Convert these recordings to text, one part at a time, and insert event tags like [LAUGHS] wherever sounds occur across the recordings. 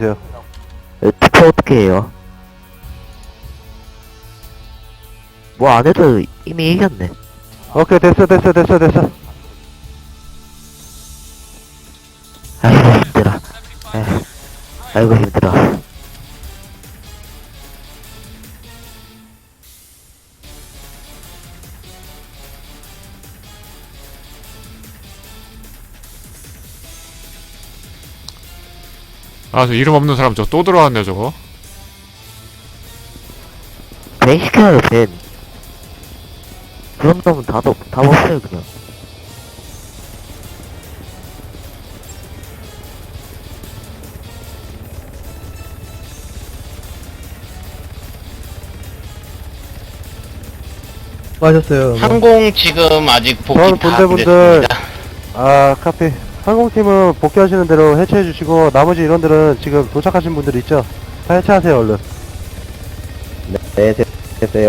네, 투표 어떻게 해요? 뭐 안 해도 이미 이겼네. 오케이, 됐어, 됐어, 됐어, 됐어. 아이고 힘들어. 에휴, 아이고 힘들어. 아, 저 이름 없는 사람 저 또 들어왔네, 저거. 벤 시켜요 벤. 그런 놈은 다, 도, 다 없어요 그냥. 수고하셨어요. 항공 지금 아직 복귀 저는 다 분들분들 됐습니다. 아, 카피. 항공팀은 복귀하시는 대로 해체해 주시고, 나머지 인원들은 지금 도착하신 분들 있죠? 다 해체하세요, 얼른. 네, 됐어요.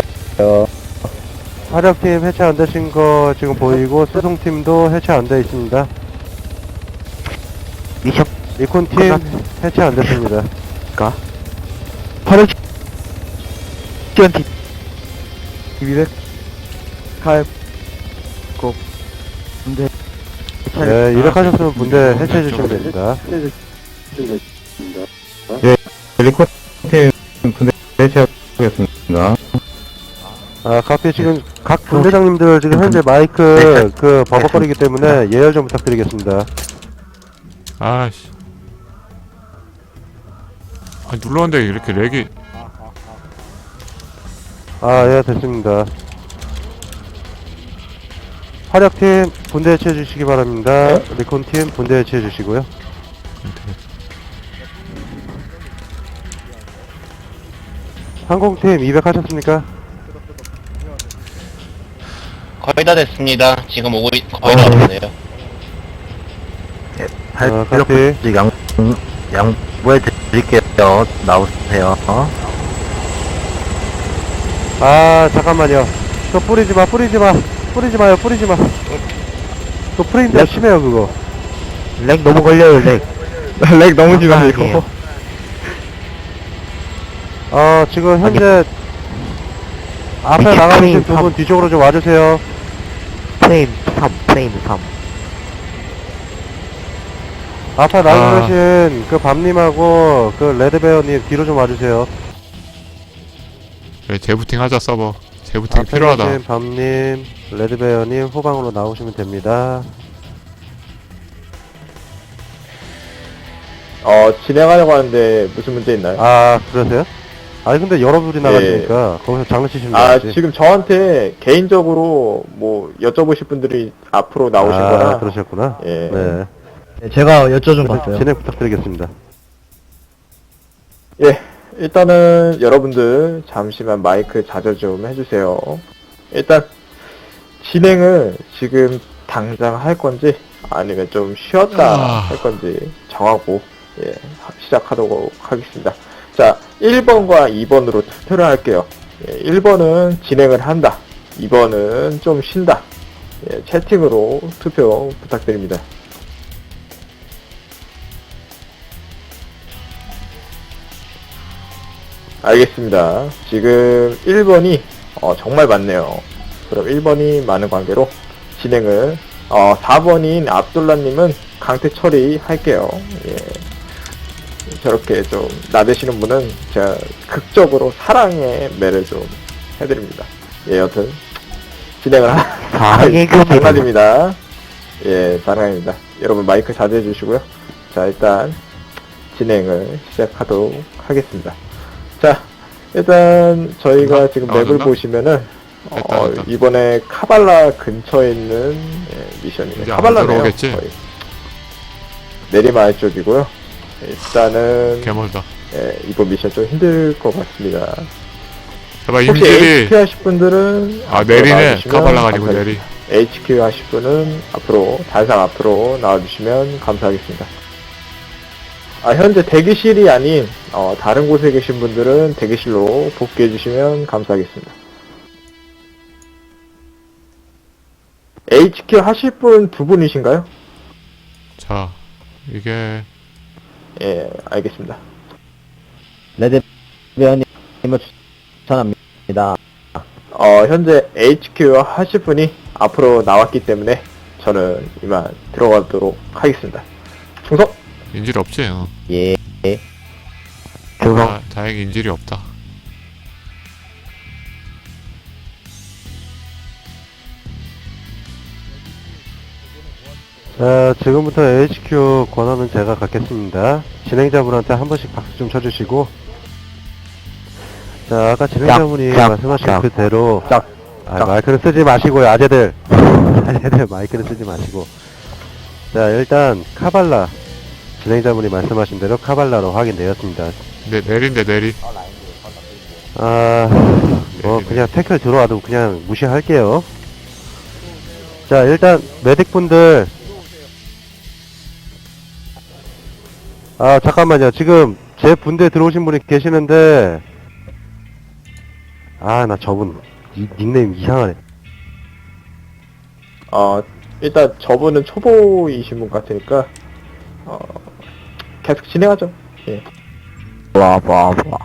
화력팀 해체 안 되신 거 지금 보이고, 수송팀도 해체 안 돼 있습니다. 미션 리콘팀 해체 안 됐습니다. 가. 화력 시원팀 200. 칼. 근데 네, 이력하셨으면 분대 해체해 주시면 됩니다. 헬리콥터팀 분대 대체하겠습니다. 아, 카피 지금 각 분대장님들 지금 현재 마이크 그 버벅거리기 때문에 예열 좀 부탁드리겠습니다. 아씨. 아, 눌렀는데 이렇게 렉이. 아, 예, 됐습니다. 화력팀 분대 해체해 주시기 바랍니다. 리콘팀 분대 해체해 주시고요. 항공팀 200 하셨습니까? 거의 다 됐습니다. 지금 오고 있, 거의 다 어. 왔어요. 어, 카피. 양, 양보해 드릴게요. 나오세요. 어? 아, 잠깐만요. 그거 뿌리지 마, 뿌리지 마. 뿌리지 마요, 뿌리지 마. 그거 뿌리는데 심해요, 그거. 렉 너무 걸려요, 렉. [LAUGHS] 렉 너무 심한데, 이거. 어, 지금 현재 앞에 이게 나가주신 프레임 두분 뒤쪽으로 좀 와주세요. 프레임 3, 프레임 3. 앞에 나가 계신 그 밤님하고 그 레드베어님 뒤로 좀 와주세요. 네, 재부팅 하자, 서버. 재부팅 앞에 필요하다. 계신 밤님, 레드베어님 후방으로 나오시면 됩니다. 어, 진행하려고 하는데 무슨 문제 있나요? 아, 그러세요? 아니 근데 여러분이 나가시니까 거기서 장난치시면 아, 되지. 지금 저한테 개인적으로 뭐 여쭤보실 분들이 앞으로 나오신 아, 거라. 그러셨구나. 예. 네. 제가 여쭤준 그래서 진행 부탁드리겠습니다. 예. 일단은 여러분들 잠시만 마이크 자제 좀 해주세요. 일단 진행을 지금 당장 할 건지 아니면 좀 쉬었다 아. 할 건지 정하고 예, 하- 시작하도록 하겠습니다. 자, 1번과 2번으로 투표를 할게요. 예, 1번은 진행을 한다. 2번은 좀 쉰다. 예, 채팅으로 투표 부탁드립니다. 알겠습니다. 지금 1번이 어, 정말 많네요. 그럼 1번이 많은 관계로 진행을 어, 4번인 압둘라님은 강퇴 처리할게요. 예. 저렇게 좀 나대시는 분은 제가 극적으로 사랑의 매를 좀 해드립니다. 예, 여튼 진행을 하... 사랑의 교미로. 장난입니다. 예, 사랑입니다. 여러분 마이크 자제해 주시고요. 자, 일단 진행을 시작하도록 하겠습니다. 자, 일단 저희가 됐나? 지금 나왔나? 맵을 보시면은 됐다, 어, 됐다. 이번에 카발라 근처에 있는 예. 이제 안 카발라네요. 들어오겠지? 거의. 내리마을 쪽이고요. 일단은 개멀다. 예, 이번 미션 좀 힘들 것 같습니다. 제발 혹시 임질이. HQ 하실 분들은 아, 앞으로 내리네. 나와주시면 카발라가 아니고 감사하겠습니다. 내리. HQ 하실 분은 앞으로 단상 앞으로 나와주시면 감사하겠습니다. 아, 현재 대기실이 아닌 어, 다른 곳에 계신 분들은 대기실로 복귀해 주시면 감사하겠습니다. HQ 하실 분 두 분이신가요? 자, 이게. 예, 알겠습니다. 레드베어님을 추천합니다. 어, 현재 HQ 하실 분이 앞으로 나왔기 때문에 저는 이만 들어가도록 하겠습니다. 충성! 인질이 없지? 어. 예. 조성 아, 다행히 인질이 없다. 자, 지금부터 HQ 권한은 제가 갖겠습니다. 진행자분한테 한 번씩 박수 좀 쳐주시고. 자, 아까 진행자분이 짝, 말씀하신 짝. 그대로. 짝, 아, 짝. 마이크를 쓰지 마시고요, 아재들. [LAUGHS] 아재들 마이크를 쓰지 마시고. 자, 일단, 카발라. 진행자분이 말씀하신 대로 카발라로 확인되었습니다. 내, 내린데 내리. 아, 뭐, 그냥 태클 들어와도 그냥 무시할게요. 자, 일단, 메딕분들. 아, 잠깐만요. 지금, 제 분대 들어오신 분이 계시는데, 아, 나 저분, 이, 닉네임 이상하네. 어, 일단 저분은 초보이신 분 같으니까, 어, 계속 진행하죠. 예. 와 와 와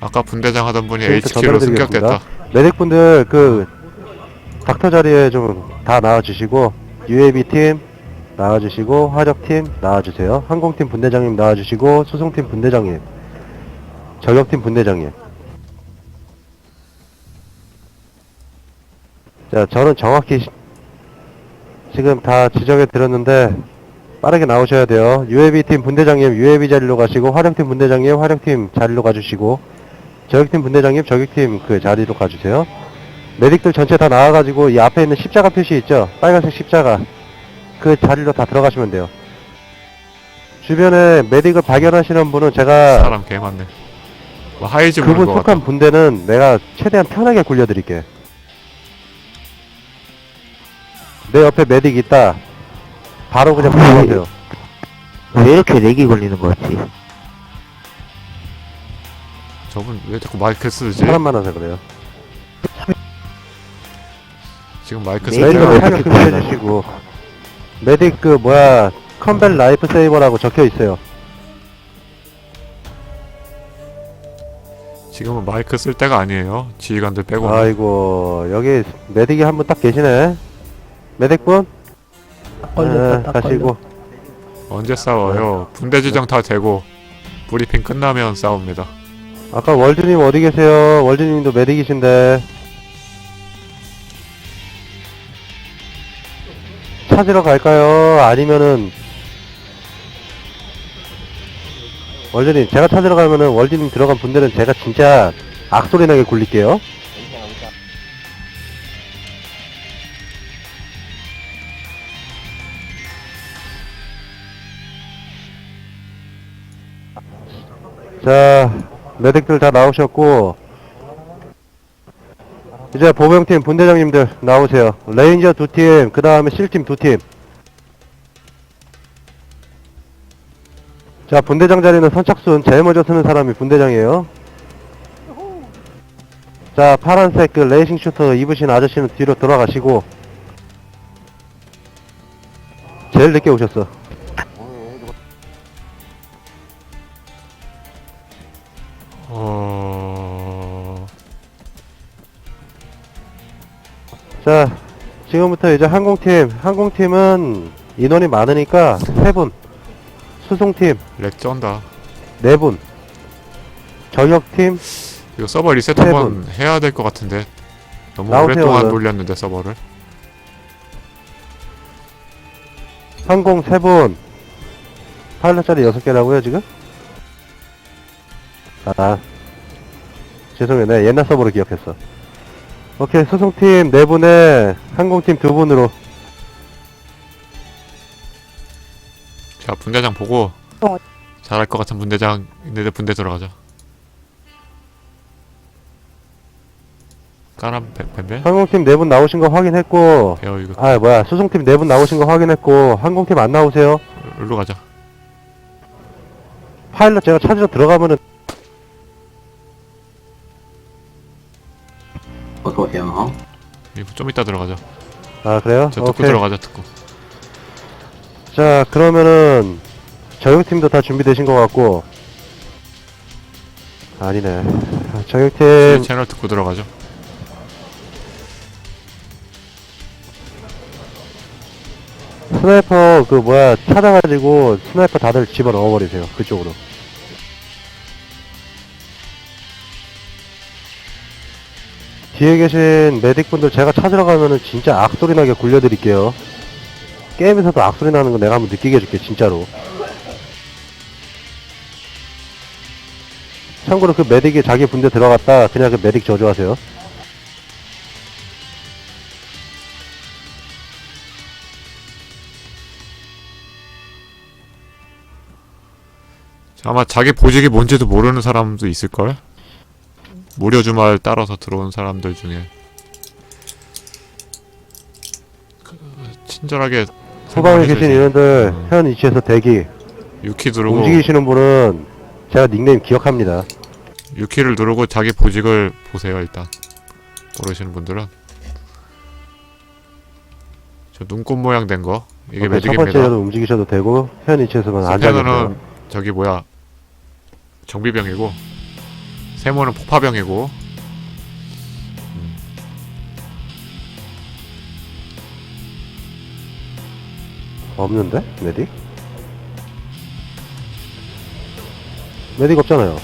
아까 분대장 하던 분이 지금부터 HQ로 전달드리겠습니다. 승격됐다. 메딕분들, 그, 닥터 자리에 좀 다 나와주시고, UAB 팀 나와주시고, 화력 팀 나와주세요. 항공팀 분대장님 나와주시고, 수송팀 분대장님, 저격팀 분대장님. 자, 저는 정확히 시- 지금 다 지정해 드렸는데, 빠르게 나오셔야 돼요. UAB 팀 분대장님, UAB 자리로 가시고, 화력팀 분대장님, 화력팀 자리로 가주시고, 저격팀 분대장님, 저격팀 그 자리로 가주세요. 메딕들 전체 다 나와가지고 이 앞에 있는 십자가 표시 있죠? 빨간색 십자가. 그 자리로 다 들어가시면 돼요. 주변에 메딕을 발견하시는 분은 제가 사람 개 많네. 뭐 하이즈 그분 것 같다. 속한 분대는 내가 최대한 편하게 굴려드릴게. 내 옆에 메딕 있다. 바로 그냥 들어가세요. 왜 이렇게 렉이 걸리는 거지? 저분 왜 자꾸 마이크 쓰지? 사람 많아서 그래요. 지금 마이크 쓸 메이크업 때가 왜 메딕을 이렇게 표시해 굴려요? 주시고 메딕 그 뭐야 컴벨 라이프 세이버라고 적혀 있어요. 지금은 마이크 쓸 때가 아니에요. 지휘관들 빼고. 아이고 여기 메딕이 한 분 딱 계시네. 메딕분? 네, 가시고 언제 싸워요? 분대 지정 다 되고 브리핑 끝나면 싸웁니다. 아까 월드님 어디 계세요? 월드님도 메딕이신데 찾으러 갈까요? 아니면은 월드님 제가 찾으러 가면은 월드님 들어간 분들은 제가 진짜 악소리 나게 굴릴게요. 자, 메딕들 다 나오셨고, 이제 보병팀 분대장님들 나오세요. 레인저 두 팀, 그 다음에 실팀 두 팀. 자, 분대장 자리는 선착순, 제일 먼저 쓰는 사람이 분대장이에요. 자, 파란색 그 레이싱 슈터 입으신 아저씨는 뒤로 돌아가시고, 제일 늦게 오셨어. 어... 자, 지금부터 이제 항공팀, 항공팀은 인원이 많으니까 세 분, 수송팀 렉 쩐다. 네 분, 저격팀 이거 서버 리셋 세 한번 해야 될 것 같은데. 너무 나오세요, 오랫동안 얼른. 돌렸는데 서버를. 항공 세 분, 파일럿 자리 여섯 개라고요 지금? 아, 죄송해요, 내 옛날 서버로 기억했어. 오케이, 수송팀 네 분에 항공팀 두 분으로 자 분대장 보고 어. 잘할 것 같은 분대장 있는데 분대 들어가자. 까람 뱀- 뱀뱀? 항공팀 네 분 나오신 거 확인했고, 배워 이거 아 뭐야, 수송팀 네 분 나오신 거 확인했고, 항공팀 안 나오세요? 일로 가자. 파일럿 제가 찾으러 들어가면은 이거 좀 이따 들어가자. 아 그래요? 저 듣고 오케이. 들어가자 듣고. 자, 그러면은 저격팀도 다 준비되신 것 같고 아니네. 저희 저격팀 채널 듣고 들어가죠. 스나이퍼 그 뭐야 찾아가지고 스나이퍼 다들 집어 넣어버리세요 그쪽으로. 뒤에 계신 메딕분들 제가 찾으러 가면은 진짜 악소리 나게 굴려드릴게요. 게임에서도 악소리 나는 거 내가 한번 느끼게 해줄게 진짜로. 참고로 그 메딕이 자기 분대 들어갔다 그냥 그 메딕 저주하세요. 아마 자기 보직이 뭔지도 모르는 사람도 있을걸? 무료 주말 따라서 들어온 사람들 중에 그, 친절하게 설명해주지. 계신 인원들 음. 현 위치에서 대기. 유키 누르고 움직이시는 분은 제가 닉네임 기억합니다. 유키를 누르고 자기 보직을 보세요 일단 모르시는 분들은 저 눈꽃 모양 된 거 이게 오케이, 첫 매직입니다 번째로 움직이셔도 되고 현 위치에서만 앉아계세요. 저기 뭐야 정비병이고 세모는 폭파병이고 없는데? 메딕? 메딕 없잖아요.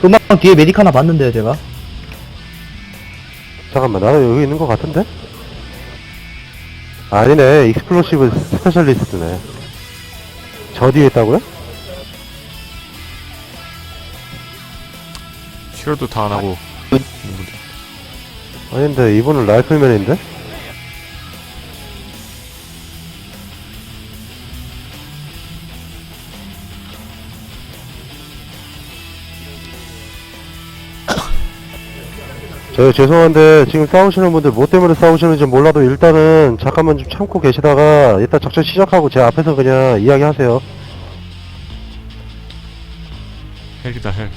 금방 뒤에 메딕 하나 봤는데요, 제가. 잠깐만, 나는 여기 있는 것 같은데? 아니네, 익스플로시브 스페셜리스트네. 저 뒤에 있다고요? 치료도 다 안 하고 아닌데, 이분은 라이플맨인데? [COUGHS] 저 죄송한데 지금 싸우시는 분들 뭐 때문에 싸우시는지 몰라도 일단은 잠깐만 좀 참고 계시다가 일단 작전 시작하고 제 앞에서 그냥 이야기하세요. 헬기다 헬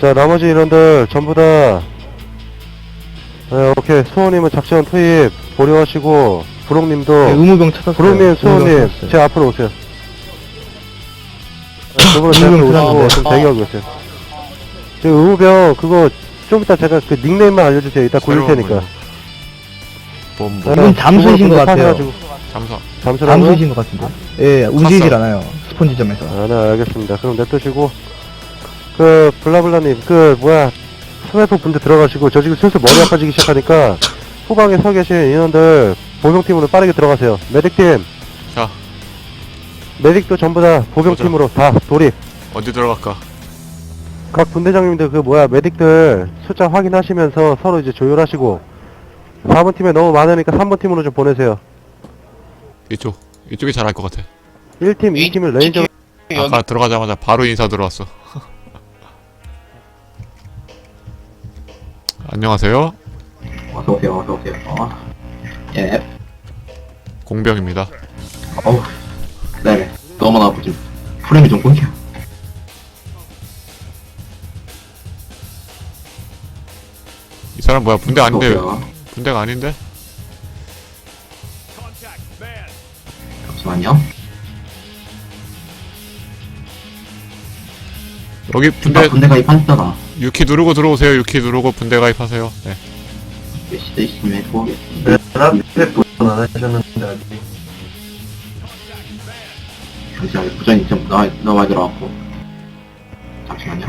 자 나머지 인원들 전부 다 네, 오케이 수호님은 작전 투입 보류하시고 부록님도 네, 의무병 찾았어요. 부록님 수호님. 제 앞으로 오세요. 네, 두 분은 제 앞으로 의무병 오시고 찾았는데. 좀 대기하고 계세요. 저 의무병 그거 좀 이따 제가 그 닉네임만 알려주세요. 이따 굴릴 새로운 테니까. 네, 이분 잠수이신 것 같아요. 파셔가지고 잠수 잠수라고요? 잠수이신 것 같은데. 예, 움직이질. 않아요. 스폰지점에서. 아, 네, 알겠습니다. 그럼 냅두시고, 그, 블라블라님, 그, 뭐야, 스나이퍼 분대 들어가시고, 저 지금 슬슬 머리 아파지기 시작하니까, 후방에 서 계신 인원들, 보병팀으로 빠르게 들어가세요. 메딕팀. 자. 메딕도 전부 다 보병팀으로 다 돌입. 어디 들어갈까 각 분대장님들 그 뭐야, 메딕들 숫자 확인하시면서 서로 이제 조율하시고, 4번 팀에 너무 많으니까 3번 팀으로 좀 보내세요. 이쪽 이쪽이 잘할 것 같아 1팀, 2팀을 레인저, 아까 들어가자마자 바로 인사 들어왔어 안녕하세요 어서 오세요, 어서 오세요. 어. 예, 공병입니다 어우. 네, 너무나 아프지. 프레임이 좀 끊겨. 이 사람 뭐야 분대 아닌데. 분대가 아닌데 잠시만요. 여기 분대, 분대 분대 가입하셨잖아. 유키 누르고 들어오세요 유키 누르고 분대 가입하세요 네 시대 있으면 해보겠습니다. 잠시만요. 부전이 좀 나와, 나와 들어왔고. 잠시만요.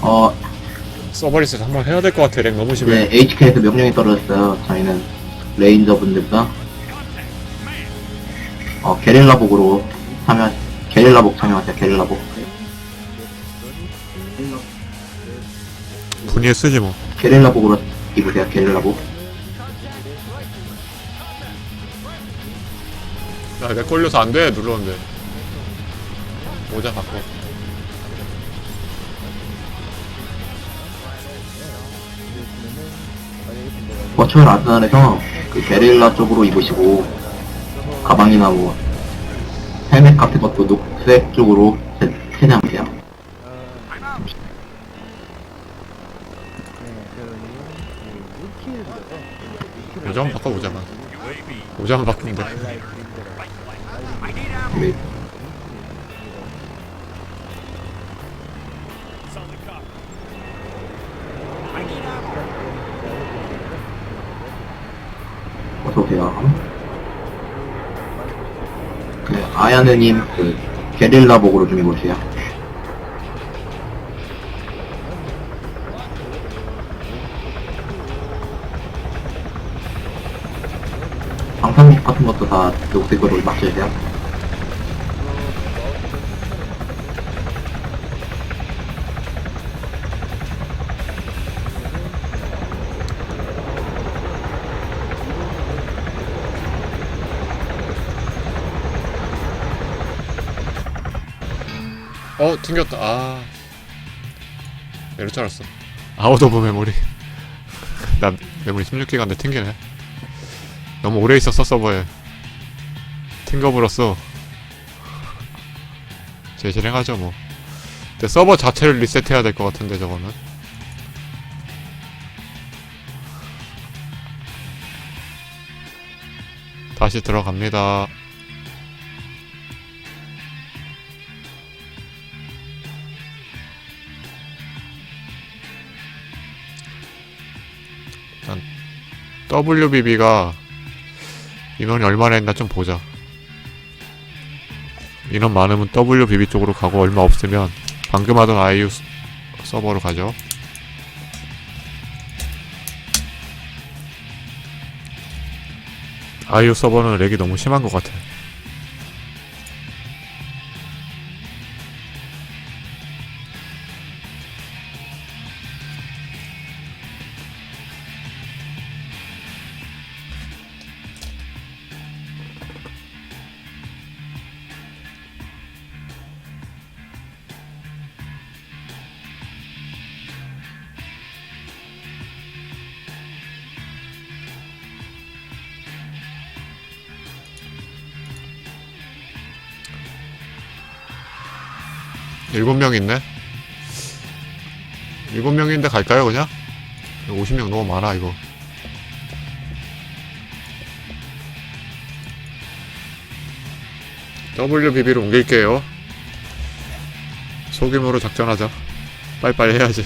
어, 서버리스 한번 해야 될 것 같아 렉 너무 심해 네, HK에서 명령이 떨어졌어요. 저희는 레인저분들과 어, 게릴라복으로 참여, 게릴라복 참여하세요. 게릴라복. 분위에 쓰지 뭐 게릴라복으로 입으세요. 게릴라복. 야, 렉 걸려서 안 돼 눌렀는데 모자 바꿔 버추얼 아스날에서 그 게릴라 쪽으로 입으시고 가방이나 뭐 헬멧 같은 것도 녹색 쪽으로 세- 세팅하세요. 요즘 바꿔보자만. 돼. 네. 어서오세요. 그, 아야느님, 그, 게릴라 복으로 좀 입으세요. 방탄복 같은 것도 다 녹색으로 맞춰야 돼요. 어, 튕겼다. 아. 이럴 줄 알았어. 아웃 오브 메모리. 나 메모리 16기가인데 튕기네. 너무 오래 있었어, 서버에. 튕겨버렸어. 재실행하죠, 뭐. 근데 서버 자체를 리셋해야 될 것 같은데, 저거는. 다시 들어갑니다. WBB가 인원이 얼마나 했나 좀 보자. 인원 많으면 WBB 쪽으로 가고 얼마 없으면 방금 하던 IU 스- 서버로 가죠. IU 서버는 렉이 너무 심한 것 같아. 명 있네. 일곱 명인데 갈까요, 그냥? 50명 너무 많아, 이거. WBB로 옮길게요. 소규모로 작전하자. 빨리빨리 해야지.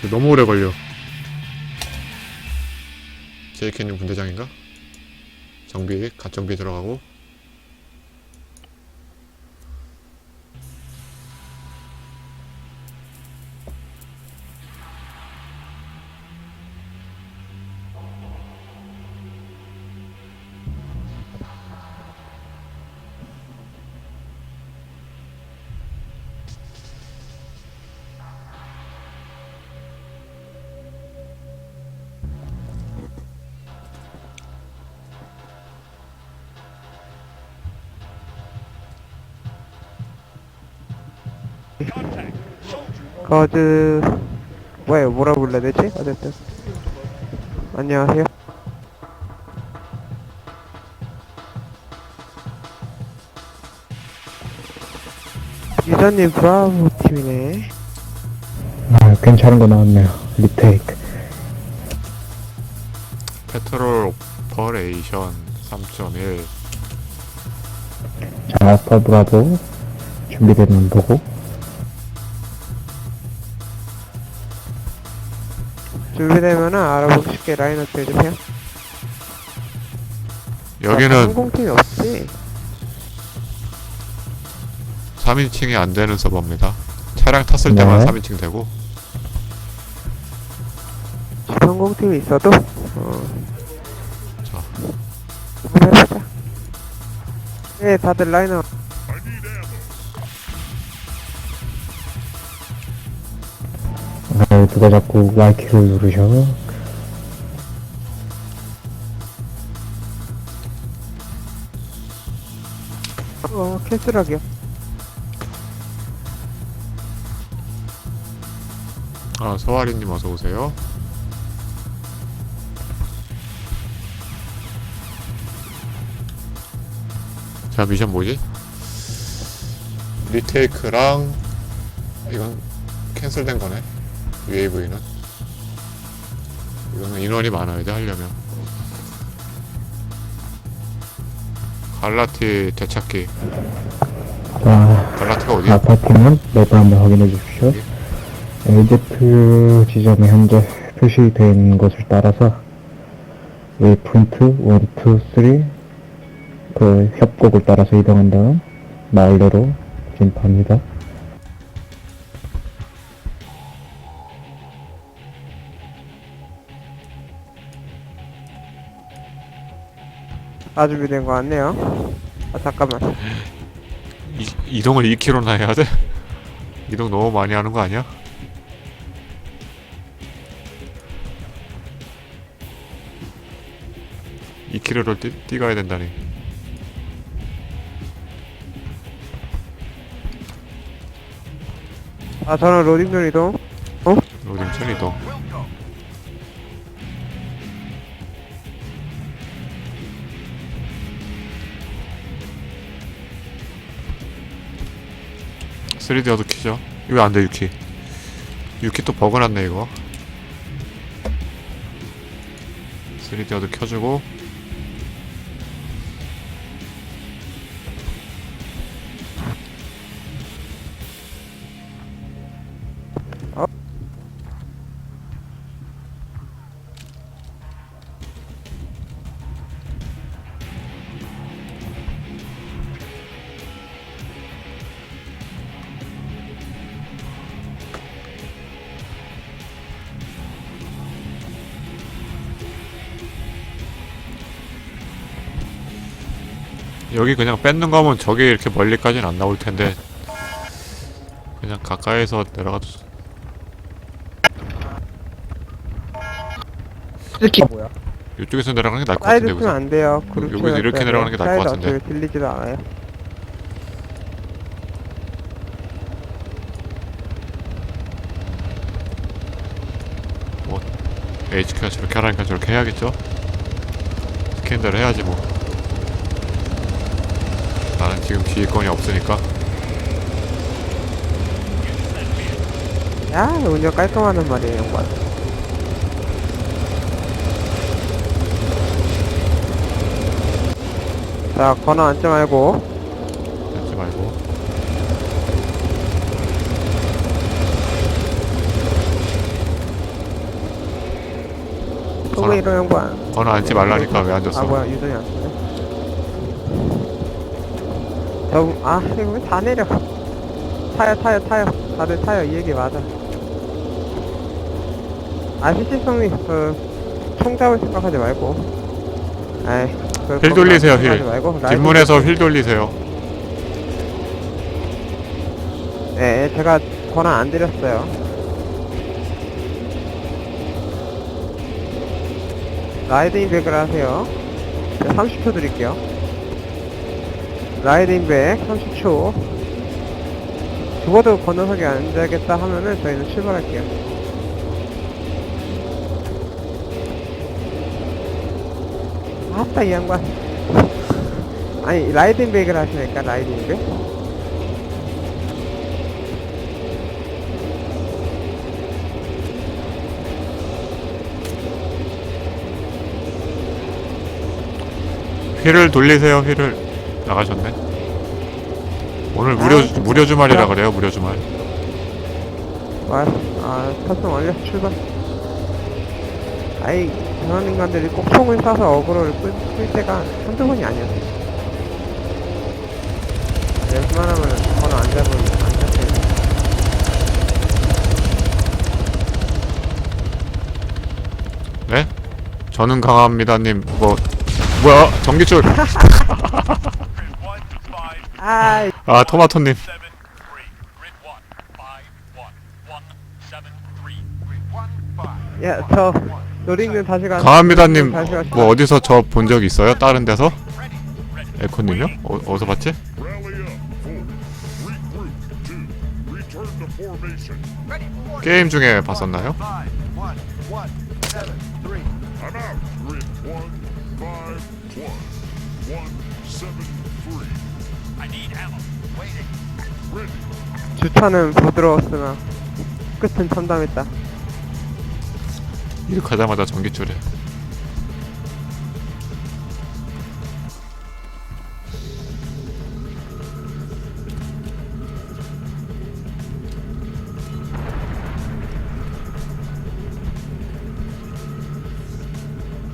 저 너무 오래 걸려. JK님 분대장인가? 정비, 갓정비 들어가고. 거즈 왜 뭐라 불러야 되지? 어쨌든 안녕하세요. 유저님 브라보 팀이네. 아, 괜찮은 거 나왔네요. 리테이크. 페트롤 오퍼레이션 3.1 자, 알파 브라보. 준비되면 보고. 준비되면은 알아보고 쉽게 라인업 해주세요. 여기는 항공팀이 없지. 3인칭이 안 되는 서버입니다. 차량 탔을 때만 네. 3인칭 되고 항공팀이 있어도 어. 자. 한번 해보자. 네, 다들 라인업. 아, 누가 자꾸 Y키를 누르셔. 어, 캔슬하기요. 아 서아리님 어서 오세요. 자 미션 뭐지? 리테이크랑 이건 캔슬된 거네. UAV는 이거는 인원이 많아야 돼 하려면 갈라티 되찾기 자, 갈라티가 어디야? 아파트는 맵을 한번 확인해 주십시오. LZ 지점에 현재 표시된 것을 따라서 웨이포인트 1, 2, 3, 그 협곡을 따라서 이동한 다음 마을 내로 진입합니다. 다 준비된 거 같네요. 아, 잠깐만. 이, 이동을 2km나 해야 돼? 이동 너무 많이 하는 거 아니야? 이 k m 를 뛰, 뛰가야 된다니 아, 저는 로딩존 이동. 3D 어도 키죠. 이거 안돼 유키. 유키 또 버그났네 이거. 3D와도 켜주고. 여기 그냥 뺏는 거면 저기 이렇게 멀리까지는 안 나올 텐데 그냥 가까이서 내려가도 좋- 이쪽에서 내려가는 게 나을 것 사이드 같은데 쓰면 여기서 안 돼요. 그룹 여기서 이렇게 때문에. 내려가는 게 나을 것 사이드 같은데. 어차피 들리지도 않아요. HQ가 저렇게 하라니까 저렇게 해야겠죠? 스캔들 해야지 뭐 지금 지휘권이 없으니까 야, 운전 깔끔하단 말이에요, 양반. 자, 건너 앉지 말고. 하지 말고 소개 이런 양반. 거는 앉지 말라니까 왜 앉았어 아, 뭐야, 유전이 안 저, 아, 이거 왜 다 내려. 타요, 타요, 타요. 다들 타요. 이 얘기 맞아. 아, 시시성이, 그, 총 잡을 생각하지 말고. 아이, 그, 휠 돌리세요, 생각하지 휠. 말고. 뒷문에서 휠 돌리세요 네, 제가 권한 안 드렸어요. 라이딩 백을 하세요. 네, 30초 드릴게요. 라이딩 백 30초. 죽어도 건너석에 앉아야겠다 하면은 저희는 출발할게요. 아따, 이 양반. [LAUGHS] 아니, 라이딩 백을 하시니까, 라이딩 백. 휠을 돌리세요 휠을 나가셨네 오늘 무료 무료 주말이라 그래요 무료 주말 아, 아, 탑승 완료, 출발. 아이, 그런 인간들이 꼭 총을 쏴서 어그로를 끌, 끌 때가 한두 번이 아니었어. 웬만하면은 번호 안 잡으면 안 잡혀요. 네? 저는 강합니다님 뭐 뭐야 전기줄 [LAUGHS] 아이, 아 토마토님 야, 저, 노링는 다시 가. 강합니다님 다시. 뭐 어디서 저 본 적 있어요? 다른 데서? 에코님요? 어, 어디서 봤지? 게임 중에 봤었나요? 주차는 부드러웠으나, 끝은 참담했다. 이륙하자마자 전기줄에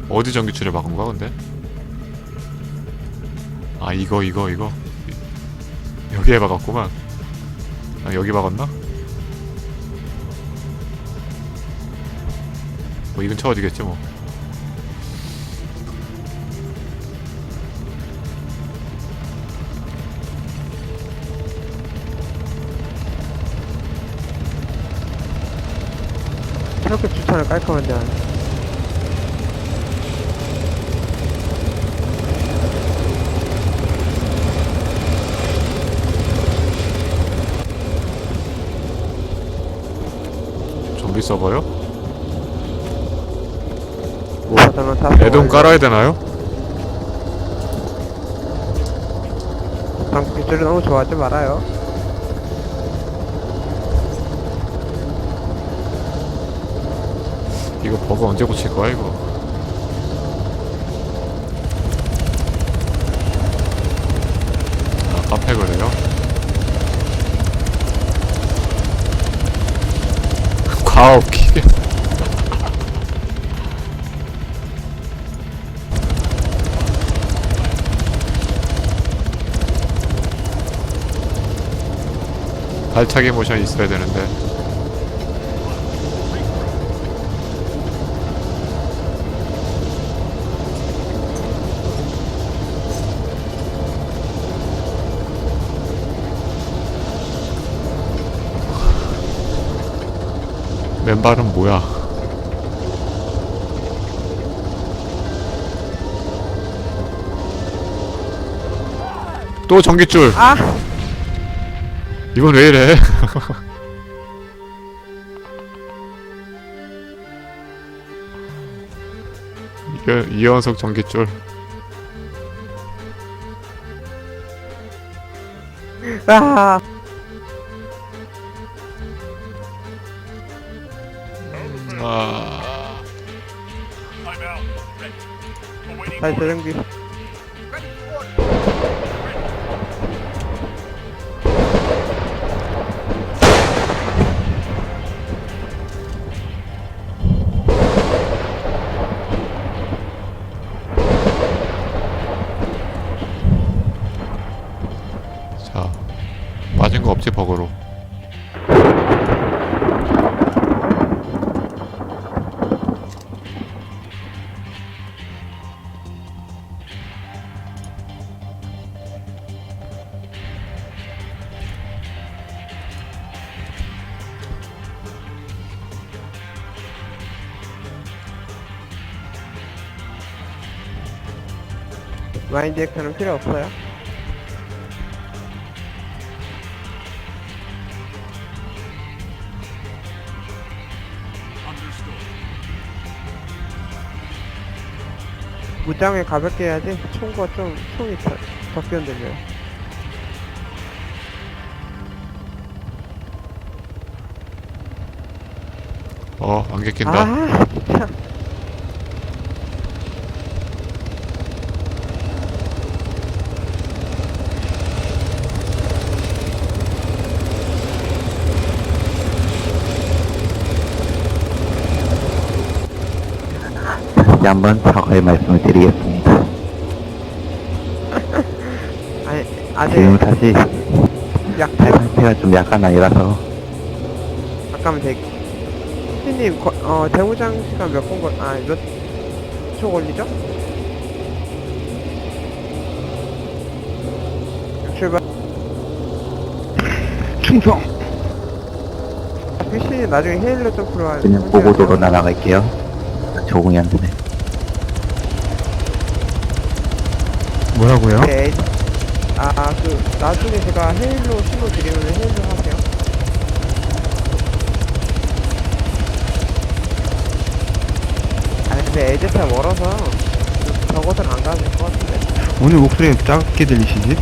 어디 전기줄에 막은 거야 근데? 아 이거 이거 이거 여기에 박았구만. 아 여기 박았나? 뭐 이 근처 어디겠지 뭐. 이렇게 주차를 깔끔한데 좀비 서버요? 자전거 타서 애동 깔아야 되나요? 방금 기술이 너무 좋아하지 말아요. 이거 버그 언제 고칠 거야 이거 발차기 모션 있어야 되는데 맨발은 뭐야? 또 전기줄. 아! 이건 왜 이래? [LAUGHS] 이연속 전기줄. 아! 아, 다시 재정 마인드 액션은 필요 없어요. 무장을 가볍게 해야지 총과 좀 총이 더, 적게 흔들려요. 어 안개 낀다. 아 진짜 다시 한번 사과의 말씀을 드리겠습니다. [LAUGHS] 아니 아직 지금 사실 약탈 상태가 좀 약간 아니라서 잠깐만 대기 피님 거- 어 대무장 시간 몇 분 걸.. 아몇 초 걸리죠? 출발 충성 피신이 나중에 헤일로 점프로 할 그냥 보고도로 날아갈게요. 조공이한테. 뭐라고요? 네. 아, 그, 나중에 제가 헤일로 신호 드리면 헤일로 하세요. 아니, 근데 에제타 멀어서, 그 저것은 안 가도 될 것 같은데. 오늘 목소리가 작게 들리시지?